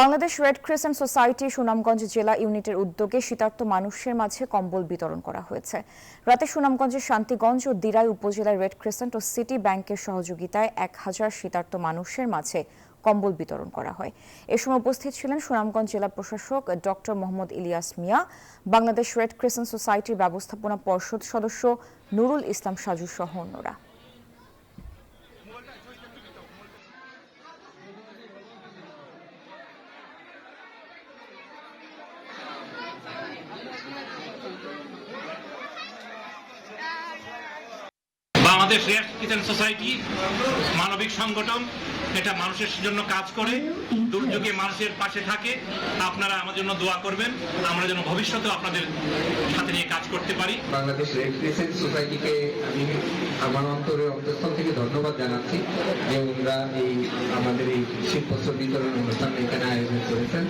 Bangladesh red crescent society Sunamganj জেলা ইউনিটের উদ্যোগে শীতার্ত মানুষের মাঝে কম্বল বিতরণ করা হয়েছে। রাতে সুনামগঞ্জের শান্তিগঞ্জ ও দিরাই উপজেলার রেড ক্রিসেন্ট ও সিটি ব্যাংকের সহযোগিতায় এক হাজার শীতার্ত মানুষের মাঝে কম্বল বিতরণ করা হয়। এ সময় উপস্থিত ছিলেন সুনামগঞ্জ জেলা প্রশাসক doctor Mohammad Ilias Mia, Bangladesh red crescent সোসাইটির ব্যবস্থাপনা পর্ষদ সদস্য নুরুল ইসলাম সাজু সহ অন্যরা। বাংলাদেশ রেড কিচেন সোসাইটি মানবিক সংগঠন, এটা মানুষের জন্য কাজ করে, দুর্যোগে মানুষের পাশে থাকে, আপনারা আমার জন্য দোয়া করবেন, আমরা যেন ভবিষ্যতেও আপনাদের সাথে নিয়ে কাজ করতে পারি। বাংলাদেশ রেড ক্রিসেন্ট সোসাইটিকে আমি আমার অন্তরের অন্তঃস্থল থেকে ধন্যবাদ জানাচ্ছি যে ওনারা এই আমাদের এই শীতবস্ত্র বিতরণ অনুষ্ঠান এখানে আয়োজন করেছেন।